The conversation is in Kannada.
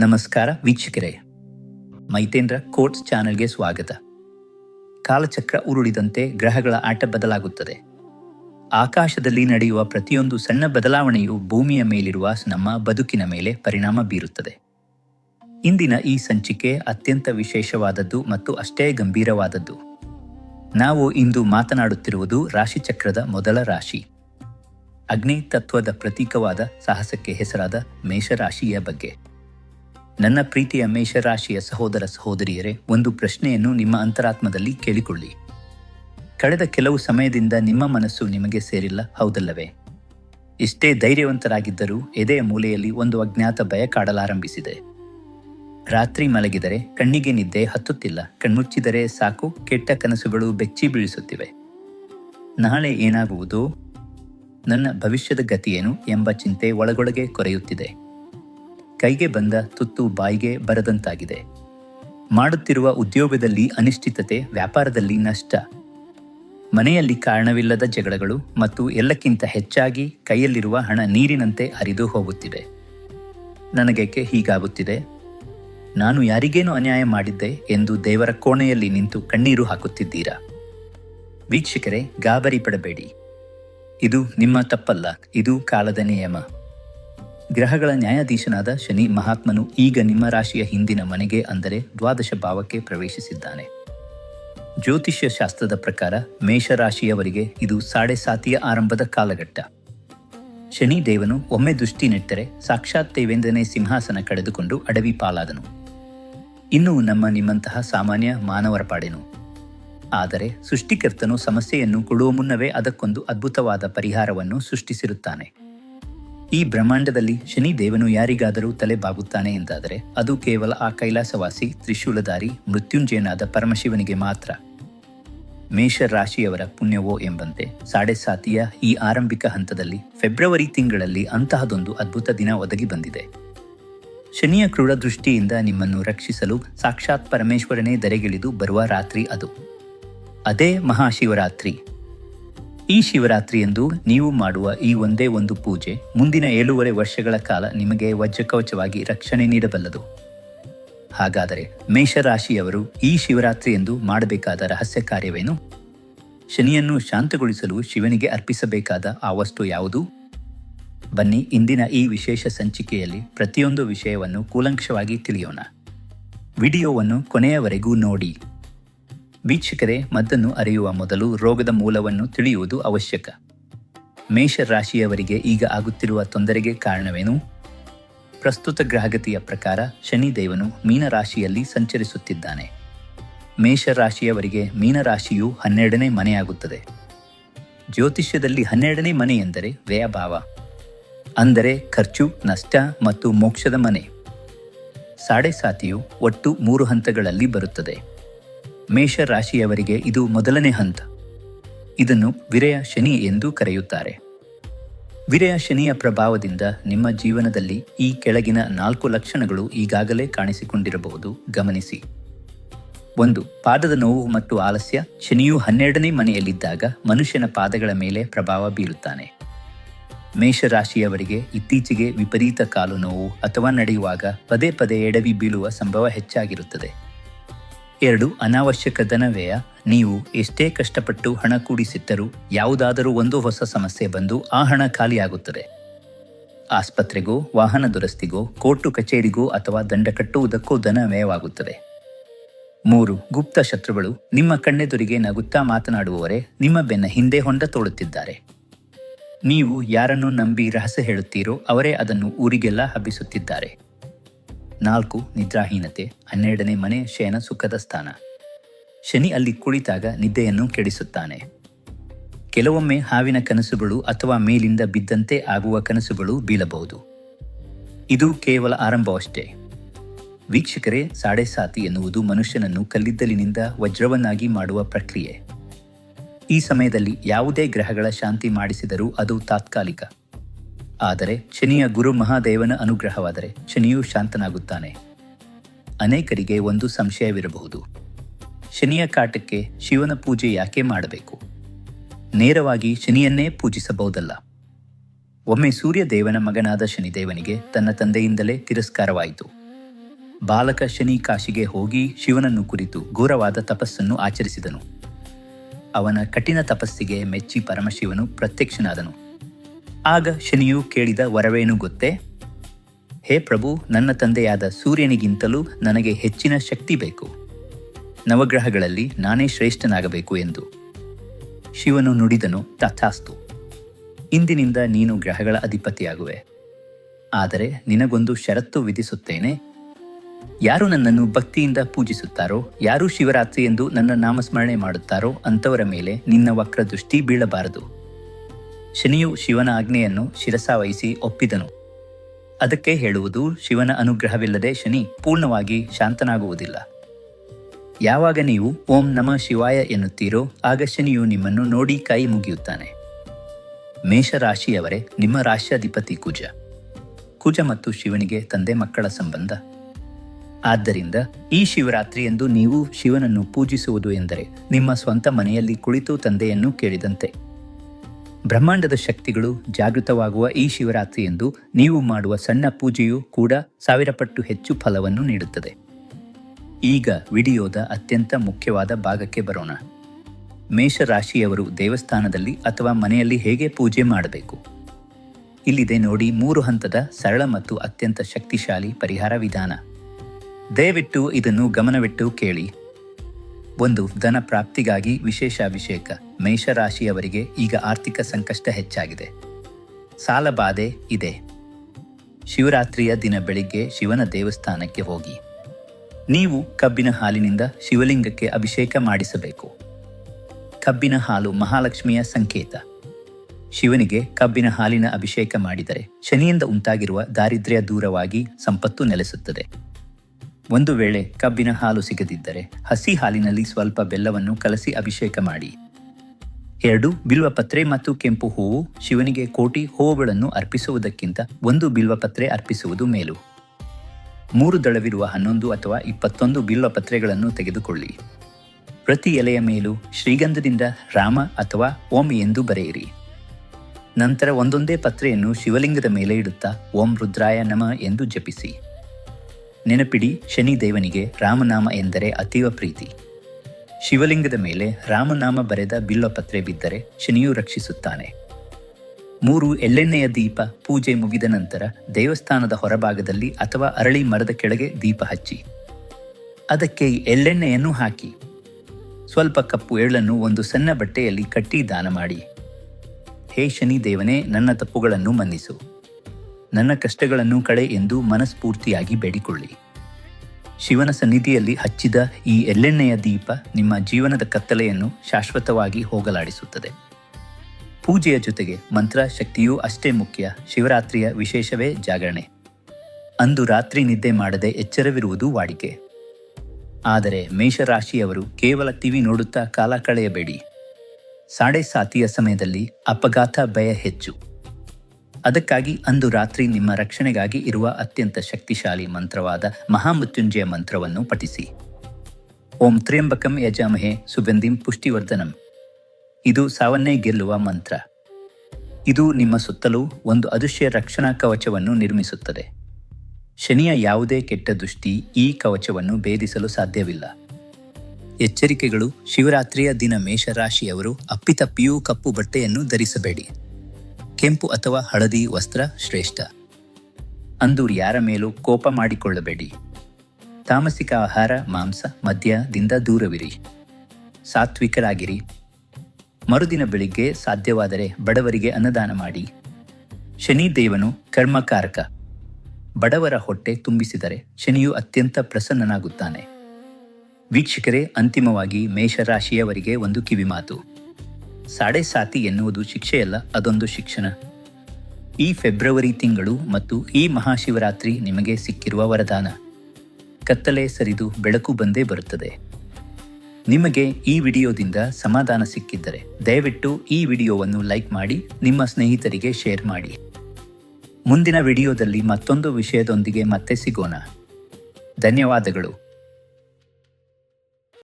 ನಮಸ್ಕಾರ ವೀಕ್ಷಕರೇ. ಮೈತೇಂದ್ರ ಕೋಟ್ಸ್ ಚಾನೆಲ್ಗೆ ಸ್ವಾಗತ. ಕಾಲಚಕ್ರ ಉರುಳಿದಂತೆ ಗ್ರಹಗಳ ಆಟ ಬದಲಾಗುತ್ತದೆ. ಆಕಾಶದಲ್ಲಿ ನಡೆಯುವ ಪ್ರತಿಯೊಂದು ಸಣ್ಣ ಬದಲಾವಣೆಯು ಭೂಮಿಯ ಮೇಲಿರುವ ನಮ್ಮ ಬದುಕಿನ ಮೇಲೆ ಪರಿಣಾಮ ಬೀರುತ್ತದೆ. ಇಂದಿನ ಈ ಸಂಚಿಕೆ ಅತ್ಯಂತ ವಿಶೇಷವಾದದ್ದು ಮತ್ತು ಅಷ್ಟೇ ಗಂಭೀರವಾದದ್ದು. ನಾವು ಇಂದು ಮಾತನಾಡುತ್ತಿರುವುದು ರಾಶಿಚಕ್ರದ ಮೊದಲ ರಾಶಿ. ಅಗ್ನಿ ತತ್ವದ ಪ್ರತೀಕವಾದ ಸಾಹಸಕ್ಕೆ ಹೆಸರಾದ ಮೇಷರಾಶಿಯ ಬಗ್ಗೆ. ನನ್ನ ಪ್ರೀತಿಯ ಮೇಷರಾಶಿಯ ಸಹೋದರ ಸಹೋದರಿಯರೇ, ಒಂದು ಪ್ರಶ್ನೆಯನ್ನು ನಿಮ್ಮ ಅಂತರಾತ್ಮದಲ್ಲಿ ಕೇಳಿಕೊಳ್ಳಿ. ಕಳೆದ ಕೆಲವು ಸಮಯದಿಂದ ನಿಮ್ಮ ಮನಸ್ಸು ನಿಮಗೆ ಸೇರಿಲ್ಲ, ಹೌದಲ್ಲವೇ? ಎಷ್ಟೇ ಧೈರ್ಯವಂತರಾಗಿದ್ದರೂ ಎದೆಯ ಮೂಲೆಯಲ್ಲಿ ಒಂದು ಅಜ್ಞಾತ ಭಯ ಕಾಡಲಾರಂಭಿಸಿದೆ. ರಾತ್ರಿ ಮಲಗಿದರೆ ಕಣ್ಣಿಗೆ ನಿದ್ದೆ ಹತ್ತುತ್ತಿಲ್ಲ, ಕಣ್ಮುಚ್ಚಿದರೆ ಸಾಕು, ಕೆಟ್ಟ ಕನಸುಗಳು ಬೆಚ್ಚಿ ಬೀಳಿಸುತ್ತಿವೆ. ನಾಳೆ ಏನಾಗುವುದು? ನನ್ನ ಭವಿಷ್ಯದ ಗತಿಯೇನು ಎಂಬ ಚಿಂತೆ ಒಳಗೊಳಗೆ ಕೊರೆಯುತ್ತಿದೆ. ಕೈಗೆ ಬಂದ ತುತ್ತು ಬಾಯಿಗೆ ಬರದಂತಾಗಿದೆ. ಮಾಡುತ್ತಿರುವ ಉದ್ಯೋಗದಲ್ಲಿ ಅನಿಶ್ಚಿತತೆ, ವ್ಯಾಪಾರದಲ್ಲಿ ನಷ್ಟ. ಮನೆಯಲ್ಲಿ ಕಾರಣವಿಲ್ಲದ ಜಗಳಗಳು ಮತ್ತು ಎಲ್ಲಕ್ಕಿಂತ ಹೆಚ್ಚಾಗಿ ಕೈಯಲ್ಲಿರುವ ಹಣ ನೀರಿನಂತೆ ಹರಿದು ಹೋಗುತ್ತಿದೆ. ನನಗೇಕೆ ಹೀಗಾಗುತ್ತಿದೆ? ನಾನು ಯಾರಿಗೇನು ಅನ್ಯಾಯ ಮಾಡಿದ್ದೆ ಎಂದು ದೇವರ ಕೋಣೆಯಲ್ಲಿ ನಿಂತು ಕಣ್ಣೀರು ಹಾಕುತ್ತಿದ್ದೀರಾ? ವೀಕ್ಷಕರೇ, ಗಾಬರಿ ಪಡಬೇಡಿ. ಇದು ನಿಮ್ಮ ತಪ್ಪಲ್ಲ, ಇದು ಕಾಲದ ನಿಯಮ. ಗ್ರಹಗಳ ನ್ಯಾಯಾಧೀಶನಾದ ಶನಿ ಮಹಾತ್ಮನು ಈಗ ನಿಮ್ಮ ರಾಶಿಯ ಹಿಂದಿನ ಮನೆಗೆ ಅಂದರೆ ದ್ವಾದಶ ಭಾವಕ್ಕೆ ಪ್ರವೇಶಿಸಿದ್ದಾನೆ. ಜ್ಯೋತಿಷ್ಯ ಶಾಸ್ತ್ರದ ಪ್ರಕಾರ ಮೇಷರಾಶಿಯವರಿಗೆ ಇದು ಸಾಡೆ ಸಾತಿಯ ಆರಂಭದ ಕಾಲಘಟ್ಟ. ಶನಿ ದೇವನು ಒಮ್ಮೆ ದೃಷ್ಟಿ ನೆಟ್ಟರೆ ಸಾಕ್ಷಾತ್ ದೇವೇಂದ್ರನೇ ಸಿಂಹಾಸನ ಕಳೆದುಕೊಂಡು ಅಡವಿ ಪಾಲಾದನು. ಇನ್ನು ನಮ್ಮ ನಿಮ್ಮಂತಹ ಸಾಮಾನ್ಯ ಮಾನವರ ಪಾಡೆನು. ಆದರೆ ಸೃಷ್ಟಿಕರ್ತನು ಸಮಸ್ಯೆಯನ್ನು ಕೊಡುವ ಮುನ್ನವೇ ಅದಕ್ಕೊಂದು ಅದ್ಭುತವಾದ ಪರಿಹಾರವನ್ನು ಸೃಷ್ಟಿಸಿರುತ್ತಾನೆ. ಈ ಬ್ರಹ್ಮಾಂಡದಲ್ಲಿ ಶನಿ ದೇವನು ಯಾರಿಗಾದರೂ ತಲೆ ಬಾಗುತ್ತಾನೆ ಎಂದಾದರೆ ಅದು ಕೇವಲ ಆ ಕೈಲಾಸವಾಸಿ ತ್ರಿಶೂಲಧಾರಿ ಮೃತ್ಯುಂಜಯನಾದ ಪರಮಶಿವನಿಗೆ ಮಾತ್ರ. ಮೇಷ ರಾಶಿಯವರ ಪುಣ್ಯವೋ ಎಂಬಂತೆ ಸಾಡೆ ಸಾತಿಯ ಈ ಆರಂಭಿಕ ಹಂತದಲ್ಲಿ ಫೆಬ್ರವರಿ ತಿಂಗಳಲ್ಲಿ ಅಂತಹದೊಂದು ಅದ್ಭುತ ದಿನ ಒದಗಿ ಬಂದಿದೆ. ಶನಿಯ ಕ್ರೂರ ದೃಷ್ಟಿಯಿಂದ ನಿಮ್ಮನ್ನು ರಕ್ಷಿಸಲು ಸಾಕ್ಷಾತ್ ಪರಮೇಶ್ವರನೇ ದರೆಗಿಳಿದು ಬರುವ ರಾತ್ರಿ ಅದು. ಅದೇ ಮಹಾಶಿವರಾತ್ರಿ. ಈ ಶಿವರಾತ್ರಿಯಂದು ನೀವು ಮಾಡುವ ಈ ಒಂದೇ ಒಂದು ಪೂಜೆ ಮುಂದಿನ ಏಳೂವರೆ ವರ್ಷಗಳ ಕಾಲ ನಿಮಗೆ ವಜ್ರಕವಚವಾಗಿ ರಕ್ಷಣೆ ನೀಡಬಲ್ಲದು. ಹಾಗಾದರೆ ಮೇಷರಾಶಿಯವರು ಈ ಶಿವರಾತ್ರಿಯಂದು ಮಾಡಬೇಕಾದ ರಹಸ್ಯ ಕಾರ್ಯವೇನು? ಶನಿಯನ್ನು ಶಾಂತಗೊಳಿಸಲು ಶಿವನಿಗೆ ಅರ್ಪಿಸಬೇಕಾದ ಆ ವಸ್ತು ಯಾವುದು? ಬನ್ನಿ ಇಂದಿನ ಈ ವಿಶೇಷ ಸಂಚಿಕೆಯಲ್ಲಿ ಪ್ರತಿಯೊಂದು ವಿಷಯವನ್ನು ಕೂಲಂಕ್ಷವಾಗಿ ತಿಳಿಯೋಣ. ವಿಡಿಯೋವನ್ನು ಕೊನೆಯವರೆಗೂ ನೋಡಿ. ವೀಕ್ಷಕರೇ, ಮದ್ದನ್ನು ಅರಿಯುವ ಮೊದಲು ರೋಗದ ಮೂಲವನ್ನು ತಿಳಿಯುವುದು ಅವಶ್ಯಕ. ಮೇಷ ರಾಶಿಯವರಿಗೆ ಈಗ ಆಗುತ್ತಿರುವ ತೊಂದರೆಗೆ ಕಾರಣವೇನು? ಪ್ರಸ್ತುತ ಗ್ರಹಗತಿಯ ಪ್ರಕಾರ ಶನಿದೇವನು ಮೀನರಾಶಿಯಲ್ಲಿ ಸಂಚರಿಸುತ್ತಿದ್ದಾನೆ. ಮೇಷರಾಶಿಯವರಿಗೆ ಮೀನರಾಶಿಯು ಹನ್ನೆರಡನೇ ಮನೆಯಾಗುತ್ತದೆ. ಜ್ಯೋತಿಷ್ಯದಲ್ಲಿ ಹನ್ನೆರಡನೇ ಮನೆ ಎಂದರೆ ವ್ಯಯಭಾವ. ಅಂದರೆ ಖರ್ಚು, ನಷ್ಟ ಮತ್ತು ಮೋಕ್ಷದ ಮನೆ. ಸಾಡೆ ಸಾತಿಯು ಒಟ್ಟು ಮೂರು ಹಂತಗಳಲ್ಲಿ ಬರುತ್ತದೆ. ಮೇಷ ರಾಶಿಯವರಿಗೆ ಇದು ಮೊದಲನೇ ಹಂತ. ಇದನ್ನು ವಿರಯ ಶನಿ ಎಂದು ಕರೆಯುತ್ತಾರೆ. ವಿರಯ ಶನಿಯ ಪ್ರಭಾವದಿಂದ ನಿಮ್ಮ ಜೀವನದಲ್ಲಿ ಈ ಕೆಳಗಿನ ನಾಲ್ಕು ಲಕ್ಷಣಗಳು ಈಗಾಗಲೇ ಕಾಣಿಸಿಕೊಂಡಿರಬಹುದು, ಗಮನಿಸಿ. ಒಂದು, ಪಾದದ ನೋವು ಮತ್ತು ಆಲಸ್ಯ, ಶನಿಯು ಹನ್ನೆರಡನೇ ಮನೆಯಲ್ಲಿದ್ದಾಗ ಮನುಷ್ಯನ ಪಾದಗಳ ಮೇಲೆ ಪ್ರಭಾವ ಬೀರುತ್ತಾನೆ. ಮೇಷರಾಶಿಯವರಿಗೆ ಇತ್ತೀಚೆಗೆ ವಿಪರೀತ ಕಾಲು ನೋವು ಅಥವಾ ನಡೆಯುವಾಗ ಪದೇ ಪದೇ ಎಡವಿ ಬೀಳುವ ಸಂಭವ ಹೆಚ್ಚಾಗಿರುತ್ತದೆ. ಎರಡು ಅನಾವಶ್ಯಕ ಧನವ್ಯಯ. ನೀವು ಎಷ್ಟೇ ಕಷ್ಟಪಟ್ಟು ಹಣ ಕೂಡಿಸಿಟ್ಟರೂ ಯಾವುದಾದರೂ ಒಂದು ಹೊಸ ಸಮಸ್ಯೆ ಬಂದು ಆ ಹಣ ಖಾಲಿಯಾಗುತ್ತದೆ. ಆಸ್ಪತ್ರೆಗೋ, ವಾಹನ ದುರಸ್ತಿಗೋ, ಕೋರ್ಟು ಕಚೇರಿಗೋ ಅಥವಾ ದಂಡ ಕಟ್ಟುವುದಕ್ಕೋ ಧನ ವ್ಯಯವಾಗುತ್ತದೆ ಮೂರು, ಗುಪ್ತ ಶತ್ರುಗಳು ನಿಮ್ಮ ಕಣ್ಣೆದುರಿಗೆ ನಗುತ್ತಾ ಮಾತನಾಡುವವರೇ ನಿಮ್ಮ ಬೆನ್ನ ಹಿಂದೆ ಹೊಂಡ ತೋಳುತ್ತಿದ್ದಾರೆ. ನೀವು ಯಾರನ್ನು ನಂಬಿ ರಹಸ್ಯ ಹೇಳುತ್ತೀರೋ ಅವರೇ ಅದನ್ನು ಊರಿಗೆಲ್ಲ ಹಬ್ಬಿಸುತ್ತಿದ್ದಾರೆ. ನಾಲ್ಕು ನಿದ್ರಾಹೀನತೆ, ಹನ್ನೆರಡನೇ ಮನೆ ಶಯನ ಸುಖದ ಸ್ಥಾನ. ಶನಿ ಅಲ್ಲಿ ಕುಳಿತಾಗ ನಿದ್ದೆಯನ್ನು ಕೆಡಿಸುತ್ತಾನೆ. ಕೆಲವೊಮ್ಮೆ ಹಾವಿನ ಕನಸುಗಳು ಅಥವಾ ಮೇಲಿಂದ ಬಿದ್ದಂತೆ ಆಗುವ ಕನಸುಗಳು ಬೀಳಬಹುದು. ಇದು ಕೇವಲ ಆರಂಭವಷ್ಟೇ. ವೀಕ್ಷಕರೇ, ಸಾಡೆ ಸಾತಿ ಎನ್ನುವುದು ಮನುಷ್ಯನನ್ನು ಕಲ್ಲಿದ್ದಲಿನಿಂದ ವಜ್ರವನ್ನಾಗಿ ಮಾಡುವ ಪ್ರಕ್ರಿಯೆ. ಈ ಸಮಯದಲ್ಲಿ ಯಾವುದೇ ಗ್ರಹಗಳ ಶಾಂತಿ ಮಾಡಿಸಿದರೂ ಅದು ತಾತ್ಕಾಲಿಕ. ಆದರೆ ಶನಿಯ ಗುರು ಮಹಾದೇವನ ಅನುಗ್ರಹವಾದರೆ ಶನಿಯು ಶಾಂತನಾಗುತ್ತಾನೆ. ಅನೇಕರಿಗೆ ಒಂದು ಸಂಶಯವಿರಬಹುದು. ಶನಿಯ ಕಾಟಕ್ಕೆ ಶಿವನ ಪೂಜೆ ಯಾಕೆ ಮಾಡಬೇಕು? ನೇರವಾಗಿ ಶನಿಯನ್ನೇ ಪೂಜಿಸಬಹುದಲ್ಲ. ಒಮ್ಮೆ ಸೂರ್ಯದೇವನ ಮಗನಾದ ಶನಿದೇವನಿಗೆ ತನ್ನ ತಂದೆಯಿಂದಲೇ ತಿರಸ್ಕಾರವಾಯಿತು. ಬಾಲಕ ಶನಿ ಕಾಶಿಗೆ ಹೋಗಿ ಶಿವನನ್ನು ಕುರಿತು ಘೋರವಾದ ತಪಸ್ಸನ್ನು ಆಚರಿಸಿದನು. ಅವನ ಕಠಿಣ ತಪಸ್ಸಿಗೆ ಮೆಚ್ಚಿ ಪರಮಶಿವನು ಪ್ರತ್ಯಕ್ಷನಾದನು. ಆಗ ಶನಿಯು ಕೇಳಿದ ವರವೇನು ಗೊತ್ತೇ? ಹೇ ಪ್ರಭು, ನನ್ನ ತಂದೆಯಾದ ಸೂರ್ಯನಿಗಿಂತಲೂ ನನಗೆ ಹೆಚ್ಚಿನ ಶಕ್ತಿ ಬೇಕು. ನವಗ್ರಹಗಳಲ್ಲಿ ನಾನೇ ಶ್ರೇಷ್ಠನಾಗಬೇಕು ಎಂದು. ಶಿವನು ನುಡಿದನು ತಥಾಸ್ತು. ಇಂದಿನಿಂದ ನೀನು ಗ್ರಹಗಳ ಅಧಿಪತಿಯಾಗುವೆ. ಆದರೆ ನಿನಗೊಂದು ಷರತ್ತು ವಿಧಿಸುತ್ತೇನೆ. ಯಾರು ನನ್ನನ್ನು ಭಕ್ತಿಯಿಂದ ಪೂಜಿಸುತ್ತಾರೋ, ಯಾರು ಶಿವರಾತ್ರಿ ಎಂದು ನನ್ನ ನಾಮಸ್ಮರಣೆ ಮಾಡುತ್ತಾರೋ ಅಂಥವರ ಮೇಲೆ ನಿನ್ನ ವಕ್ರದೃಷ್ಟಿ ಬೀಳಬಾರದು. ಶನಿಯು ಶಿವನ ಆಜ್ಞೆಯನ್ನು ಶಿರಸಾವಹಿಸಿ ಒಪ್ಪಿದನು. ಅದಕ್ಕೆ ಹೇಳುವುದು, ಶಿವನ ಅನುಗ್ರಹವಿಲ್ಲದೆ ಶನಿ ಪೂರ್ಣವಾಗಿ ಶಾಂತನಾಗುವುದಿಲ್ಲ. ಯಾವಾಗ ನೀವು ಓಂ ನಮ ಶಿವಾಯ ಎನ್ನುತ್ತೀರೋ, ಆಗ ಶನಿಯು ನಿಮ್ಮನ್ನು ನೋಡಿ ಕೈ ಮುಗಿಯುತ್ತಾನೆ. ಮೇಷರಾಶಿಯವರೇ, ನಿಮ್ಮ ರಾಶ್ಯಾಧಿಪತಿ ಕುಜ. ಕುಜ ಮತ್ತು ಶಿವನಿಗೆ ತಂದೆ ಮಕ್ಕಳ ಸಂಬಂಧ. ಆದ್ದರಿಂದ ಈ ಶಿವರಾತ್ರಿ ಎಂದು ನೀವು ಶಿವನನ್ನು ಪೂಜಿಸುವುದು ಎಂದರೆ ನಿಮ್ಮ ಸ್ವಂತ ಮನೆಯಲ್ಲಿ ಕುಳಿತು ತಂದೆಯನ್ನು ಕೇಳಿದಂತೆ. ಬ್ರಹ್ಮಾಂಡದ ಶಕ್ತಿಗಳು ಜಾಗೃತವಾಗುವ ಈ ಶಿವರಾತ್ರಿ ಎಂದು ನೀವು ಮಾಡುವ ಸಣ್ಣ ಪೂಜೆಯೂ ಕೂಡ ಸಾವಿರ ಪಟ್ಟು ಹೆಚ್ಚು ಫಲವನ್ನು ನೀಡುತ್ತದೆ. ಈಗ ವಿಡಿಯೋದ ಅತ್ಯಂತ ಮುಖ್ಯವಾದ ಭಾಗಕ್ಕೆ ಬರೋಣ. ಮೇಷರಾಶಿಯವರು ದೇವಸ್ಥಾನದಲ್ಲಿ ಅಥವಾ ಮನೆಯಲ್ಲಿ ಹೇಗೆ ಪೂಜೆ ಮಾಡಬೇಕು? ಇಲ್ಲಿದೆ ನೋಡಿ ಮೂರು ಹಂತದ ಸರಳ ಮತ್ತು ಅತ್ಯಂತ ಶಕ್ತಿಶಾಲಿ ಪರಿಹಾರ ವಿಧಾನ. ದಯವಿಟ್ಟು ಇದನ್ನು ಗಮನವಿಟ್ಟು ಕೇಳಿ. ಒಂದು ಧನ ಪ್ರಾಪ್ತಿಗಾಗಿ ವಿಶೇಷ ಅಭಿಷೇಕ ಮೇಷರಾಶಿಯವರಿಗೆ ಈಗ ಆರ್ಥಿಕ ಸಂಕಷ್ಟ ಹೆಚ್ಚಾಗಿದೆ. ಸಾಲಬಾಧೆ ಇದೆ. ಶಿವರಾತ್ರಿಯ ದಿನ ಬೆಳಿಗ್ಗೆ ಶಿವನ ದೇವಸ್ಥಾನಕ್ಕೆ ಹೋಗಿ. ನೀವು ಕಬ್ಬಿನ ಹಾಲಿನಿಂದ ಶಿವಲಿಂಗಕ್ಕೆ ಅಭಿಷೇಕ ಮಾಡಿಸಬೇಕು. ಕಬ್ಬಿನ ಹಾಲು ಮಹಾಲಕ್ಷ್ಮಿಯ ಸಂಕೇತ. ಶಿವನಿಗೆ ಕಬ್ಬಿನ ಹಾಲಿನ ಅಭಿಷೇಕ ಮಾಡಿದರೆ ಶನಿಯಿಂದ ಉಂಟಾಗಿರುವ ದಾರಿದ್ರ್ಯ ದೂರವಾಗಿ ಸಂಪತ್ತು ನೆಲೆಸುತ್ತದೆ. ಒಂದು ವೇಳೆ ಕಬ್ಬಿನ ಹಾಲು ಸಿಗದಿದ್ದರೆ ಹಸಿ ಹಾಲಿನಲ್ಲಿ ಸ್ವಲ್ಪ ಬೆಲ್ಲವನ್ನು ಕಲಸಿ ಅಭಿಷೇಕ ಮಾಡಿ. ಎರಡು, ಬಿಲ್ವಪತ್ರೆ ಮತ್ತು ಕೆಂಪು ಹೂವು ಶಿವನಿಗೆ ಕೋಟಿ ಹೂವುಗಳನ್ನು ಅರ್ಪಿಸುವುದಕ್ಕಿಂತ ಒಂದು ಬಿಲ್ವಪತ್ರೆ ಅರ್ಪಿಸುವುದು ಮೇಲು. ಮೂರು ದಳವಿರುವ ಹನ್ನೊಂದು ಅಥವಾ ಇಪ್ಪತ್ತೊಂದು ಬಿಲ್ವಪತ್ರೆಗಳನ್ನು ತೆಗೆದುಕೊಳ್ಳಿ. ಪ್ರತಿ ಎಲೆಯ ಮೇಲೂ ಶ್ರೀಗಂಧದಿಂದ ರಾಮ ಅಥವಾ ಓಂ ಎಂದು ಬರೆಯಿರಿ. ನಂತರ ಒಂದೊಂದೇ ಪತ್ರೆಯನ್ನು ಶಿವಲಿಂಗದ ಮೇಲೆ ಇಡುತ್ತಾ ಓಂ ರುದ್ರಾಯ ನಮ ಎಂದು ಜಪಿಸಿ. ನೆನಪಿಡಿ ಶನಿ ದೇವನಿಗೆ ರಾಮನಾಮ ಎಂದರೆ ಅತೀವ ಪ್ರೀತಿ. ಶಿವಲಿಂಗದ ಮೇಲೆ ರಾಮನಾಮ ಬರೆದ ಬಿಲ್ಲಪತ್ರೆ ಬಿದ್ದರೆ ಶನಿಯು ರಕ್ಷಿಸುತ್ತಾನೆ. ಮೂರು ಎಳ್ಳೆಣ್ಣೆಯ ದೀಪ ಪೂಜೆ ಮುಗಿದ ನಂತರ ದೇವಸ್ಥಾನದ ಹೊರಭಾಗದಲ್ಲಿ ಅಥವಾ ಅರಳಿ ಮರದ ಕೆಳಗೆ ದೀಪ ಹಚ್ಚಿ. ಅದಕ್ಕೆ ಎಳ್ಳೆಣ್ಣೆಯನ್ನು ಹಾಕಿ. ಸ್ವಲ್ಪ ಕಪ್ಪು ಎಳ್ಳನ್ನು ಒಂದು ಸಣ್ಣ ಬಟ್ಟೆಯಲ್ಲಿ ಕಟ್ಟಿ ದಾನ ಮಾಡಿ. ಹೇ ಶನಿ ದೇವನೇ ನನ್ನ ತಪ್ಪುಗಳನ್ನು ಮನ್ನಿಸು. ನನ್ನ ಕಷ್ಟಗಳನ್ನು ಕಳೆ ಎಂದು ಮನಸ್ಫೂರ್ತಿಯಾಗಿ ಬೇಡಿಕೊಳ್ಳಿ. ಶಿವನ ಸನ್ನಿಧಿಯಲ್ಲಿ ಹಚ್ಚಿದ ಈ ಎಲ್ಲೆಣ್ಣೆಯ ದೀಪ ನಿಮ್ಮ ಜೀವನದ ಕತ್ತಲೆಯನ್ನು ಶಾಶ್ವತವಾಗಿ ಹೋಗಲಾಡಿಸುತ್ತದೆ. ಪೂಜೆಯ ಜೊತೆಗೆ ಮಂತ್ರ ಶಕ್ತಿಯೂ ಅಷ್ಟೇ ಮುಖ್ಯ, ಶಿವರಾತ್ರಿಯ ವಿಶೇಷವೇ ಜಾಗರಣೆ. ಅಂದು ರಾತ್ರಿ ನಿದ್ದೆ ಮಾಡದೆ ಎಚ್ಚರವಿರುವುದು ವಾಡಿಕೆ. ಆದರೆ ಮೇಷರಾಶಿಯವರು ಕೇವಲ ಟಿವಿ ನೋಡುತ್ತಾ ಕಾಲ ಕಳೆಯಬೇಡಿ. ಸಾಡೆ ಸಾತಿಯ ಸಮಯದಲ್ಲಿ ಅಪಘಾತ ಭಯ ಹೆಚ್ಚು. ಅದಕ್ಕಾಗಿ ಅಂದು ರಾತ್ರಿ ನಿಮ್ಮ ರಕ್ಷಣೆಗಾಗಿ ಇರುವ ಅತ್ಯಂತ ಶಕ್ತಿಶಾಲಿ ಮಂತ್ರವಾದ ಮಹಾಮೃತ್ಯುಂಜಯ ಮಂತ್ರವನ್ನು ಪಠಿಸಿ. ಓಂ ತ್ರ್ಯಂಬಕಂ ಯಜಾಮಹೆ ಸುಗಂಧಿಂ ಪುಷ್ಟಿವರ್ಧನಂ. ಇದು ಸಾವನ್ನೇ ಗೆಲ್ಲುವ ಮಂತ್ರ. ಇದು ನಿಮ್ಮ ಸುತ್ತಲೂ ಒಂದು ಅದೃಶ್ಯ ರಕ್ಷಣಾ ಕವಚವನ್ನು ನಿರ್ಮಿಸುತ್ತದೆ. ಶನಿಯ ಯಾವುದೇ ಕೆಟ್ಟ ದೃಷ್ಟಿ ಈ ಕವಚವನ್ನು ಭೇದಿಸಲು ಸಾಧ್ಯವಿಲ್ಲ. ಎಚ್ಚರಿಕೆಗಳು ಶಿವರಾತ್ರಿಯ ದಿನ ಮೇಷರಾಶಿಯವರು ಅಪ್ಪಿತಪ್ಪಿಯೂ ಕಪ್ಪು ಬಟ್ಟೆಯನ್ನು ಧರಿಸಬೇಡಿ. ಕೆಂಪು ಅಥವಾ ಹಳದಿ ವಸ್ತ್ರ ಶ್ರೇಷ್ಠ. ಅಂದು ಯಾರ ಮೇಲೂ ಕೋಪ ಮಾಡಿಕೊಳ್ಳಬೇಡಿ. ತಾಮಸಿಕ ಆಹಾರ, ಮಾಂಸ, ಮದ್ಯದಿಂದ ದೂರವಿರಿ. ಸಾತ್ವಿಕರಾಗಿರಿ. ಮರುದಿನ ಬೆಳಿಗ್ಗೆ ಸಾಧ್ಯವಾದರೆ ಬಡವರಿಗೆ ಅನ್ನದಾನ ಮಾಡಿ. ಶನಿ ದೇವನು ಕರ್ಮಕಾರಕ. ಬಡವರ ಹೊಟ್ಟೆ ತುಂಬಿಸಿದರೆ ಶನಿಯು ಅತ್ಯಂತ ಪ್ರಸನ್ನನಾಗುತ್ತಾನೆ. ವೀಕ್ಷಕರೇ, ಅಂತಿಮವಾಗಿ ಮೇಷರಾಶಿಯವರಿಗೆ ಒಂದು ಕಿವಿಮಾತು. ಸಾಡೆ ಸಾತಿ ಎನ್ನುವುದು ಶಿಕ್ಷೆಯಲ್ಲ, ಅದೊಂದು ಶಿಕ್ಷಣ. ಈ ಫೆಬ್ರವರಿ ತಿಂಗಳು ಮತ್ತು ಈ ಮಹಾಶಿವರಾತ್ರಿ ನಿಮಗೆ ಸಿಕ್ಕಿರುವ ವರದಾನ. ಕತ್ತಲೆ ಸರಿದು ಬೆಳಕು ಬಂದೇ ಬರುತ್ತದೆ. ನಿಮಗೆ ಈ ವಿಡಿಯೋದಿಂದ ಸಮಾಧಾನ ಸಿಕ್ಕಿದ್ದರೆ, ದಯವಿಟ್ಟು ಈ ವಿಡಿಯೋವನ್ನು ಲೈಕ್ ಮಾಡಿ, ನಿಮ್ಮ ಸ್ನೇಹಿತರಿಗೆ ಶೇರ್ ಮಾಡಿ. ಮುಂದಿನ ವಿಡಿಯೋದಲ್ಲಿ ಮತ್ತೊಂದು ವಿಷಯದೊಂದಿಗೆ ಮತ್ತೆ ಸಿಗೋಣ. ಧನ್ಯವಾದಗಳು.